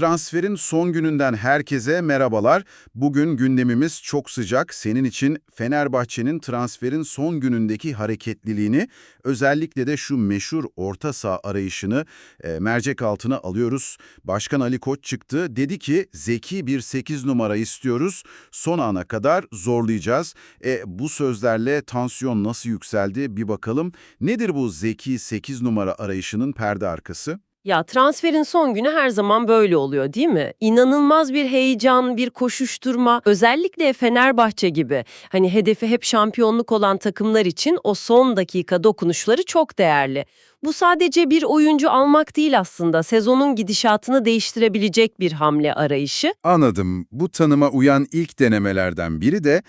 transferin son gününden herkese merhabalar. Bugün gündemimiz çok sıcak. Senin için Fenerbahçe'nin transferin son günündeki hareketliliğini, özellikle de şu meşhur orta saha arayışını e, mercek altına alıyoruz. Başkan Ali Koç çıktı. Dedi ki zeki bir 8 numara istiyoruz. Son ana kadar zorlayacağız. E, bu sözlerle tansiyon nasıl yükseldi bir bakalım. Nedir bu zeki 8 numara arayışının perde arkası? Ya transferin son günü her zaman böyle oluyor değil mi? İnanılmaz bir heyecan, bir koşuşturma. Özellikle Fenerbahçe gibi hani hedefi hep şampiyonluk olan takımlar için o son dakika dokunuşları çok değerli. Bu sadece bir oyuncu almak değil aslında. Sezonun gidişatını değiştirebilecek bir hamle arayışı. Anladım. Bu tanıma uyan ilk denemelerden biri de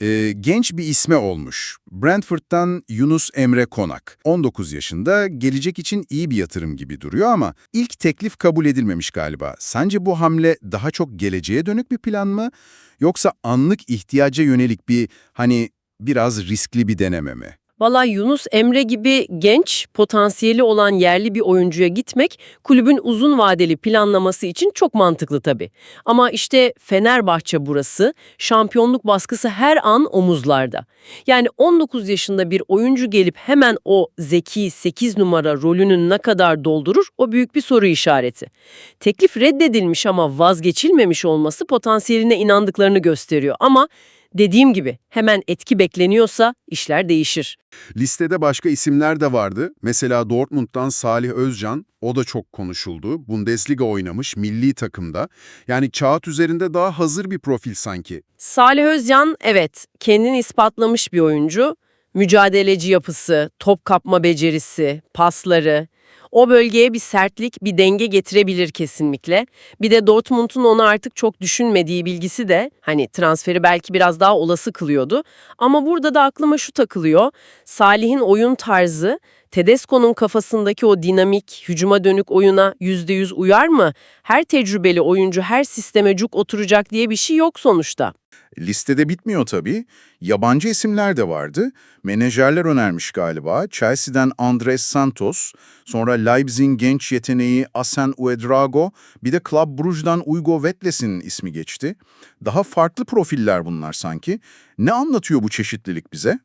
e, genç bir isme olmuş. Brentford'dan Yunus Emre Konak. 19 yaşında, gelecek için iyi bir yatırım gibi duruyor ama ilk teklif kabul edilmemiş galiba. Sence bu hamle daha çok geleceğe dönük bir plan mı? Yoksa anlık ihtiyaca yönelik bir hani biraz riskli bir deneme mi? Valla Yunus Emre gibi genç, potansiyeli olan yerli bir oyuncuya gitmek kulübün uzun vadeli planlaması için çok mantıklı tabii. Ama işte Fenerbahçe burası, şampiyonluk baskısı her an omuzlarda. Yani 19 yaşında bir oyuncu gelip hemen o zeki 8 numara rolünü ne kadar doldurur o büyük bir soru işareti. Teklif reddedilmiş ama vazgeçilmemiş olması potansiyeline inandıklarını gösteriyor ama Dediğim gibi hemen etki bekleniyorsa işler değişir. Listede başka isimler de vardı. Mesela Dortmund'dan Salih Özcan, o da çok konuşuldu. Bundesliga oynamış, milli takımda. Yani kağıt üzerinde daha hazır bir profil sanki. Salih Özcan evet kendini ispatlamış bir oyuncu. Mücadeleci yapısı, top kapma becerisi, pasları, o bölgeye bir sertlik, bir denge getirebilir kesinlikle. Bir de Dortmund'un onu artık çok düşünmediği bilgisi de hani transferi belki biraz daha olası kılıyordu. Ama burada da aklıma şu takılıyor. Salih'in oyun tarzı Tedesco'nun kafasındaki o dinamik, hücuma dönük oyuna %100 uyar mı? Her tecrübeli oyuncu her sisteme cuk oturacak diye bir şey yok sonuçta. Listede bitmiyor tabii. Yabancı isimler de vardı. Menajerler önermiş galiba. Chelsea'den Andres Santos, sonra Leipzig'in genç yeteneği Asen Uedrago, bir de Club Brugge'dan Ugo Vetles'in ismi geçti. Daha farklı profiller bunlar sanki. Ne anlatıyor bu çeşitlilik bize?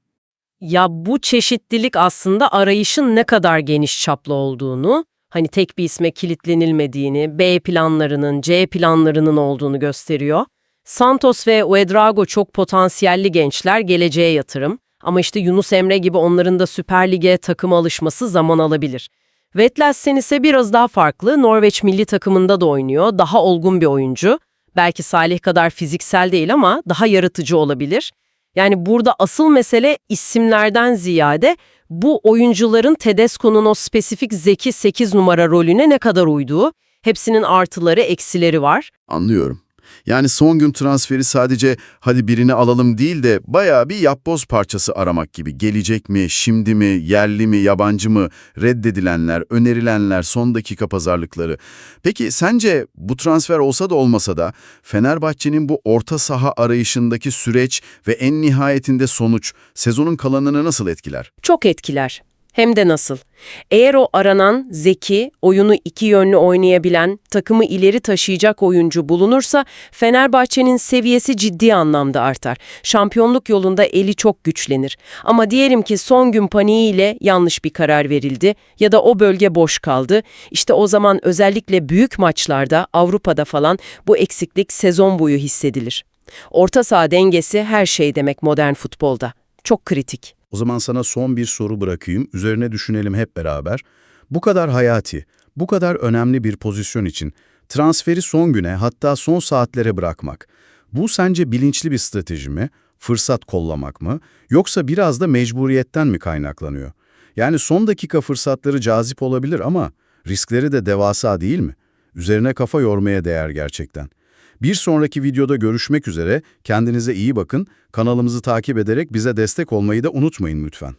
Ya bu çeşitlilik aslında arayışın ne kadar geniş çaplı olduğunu, hani tek bir isme kilitlenilmediğini, B planlarının, C planlarının olduğunu gösteriyor. Santos ve Uedrago çok potansiyelli gençler, geleceğe yatırım. Ama işte Yunus Emre gibi onların da Süper Lig'e takıma alışması zaman alabilir. Vettelsen ise biraz daha farklı. Norveç milli takımında da oynuyor. Daha olgun bir oyuncu. Belki Salih kadar fiziksel değil ama daha yaratıcı olabilir. Yani burada asıl mesele isimlerden ziyade bu oyuncuların Tedesco'nun o spesifik zeki 8 numara rolüne ne kadar uyduğu. Hepsinin artıları, eksileri var. Anlıyorum. Yani son gün transferi sadece hadi birini alalım değil de bayağı bir yapboz parçası aramak gibi. Gelecek mi, şimdi mi, yerli mi, yabancı mı, reddedilenler, önerilenler, son dakika pazarlıkları. Peki sence bu transfer olsa da olmasa da Fenerbahçe'nin bu orta saha arayışındaki süreç ve en nihayetinde sonuç sezonun kalanını nasıl etkiler? Çok etkiler. Hem de nasıl? Eğer o aranan, zeki, oyunu iki yönlü oynayabilen, takımı ileri taşıyacak oyuncu bulunursa Fenerbahçe'nin seviyesi ciddi anlamda artar. Şampiyonluk yolunda eli çok güçlenir. Ama diyelim ki son gün paniğiyle yanlış bir karar verildi ya da o bölge boş kaldı. İşte o zaman özellikle büyük maçlarda, Avrupa'da falan bu eksiklik sezon boyu hissedilir. Orta saha dengesi her şey demek modern futbolda. Çok kritik. O zaman sana son bir soru bırakayım, üzerine düşünelim hep beraber. Bu kadar hayati, bu kadar önemli bir pozisyon için transferi son güne hatta son saatlere bırakmak, bu sence bilinçli bir strateji mi, fırsat kollamak mı, yoksa biraz da mecburiyetten mi kaynaklanıyor? Yani son dakika fırsatları cazip olabilir ama riskleri de devasa değil mi? Üzerine kafa yormaya değer gerçekten. Bir sonraki videoda görüşmek üzere, kendinize iyi bakın, kanalımızı takip ederek bize destek olmayı da unutmayın lütfen.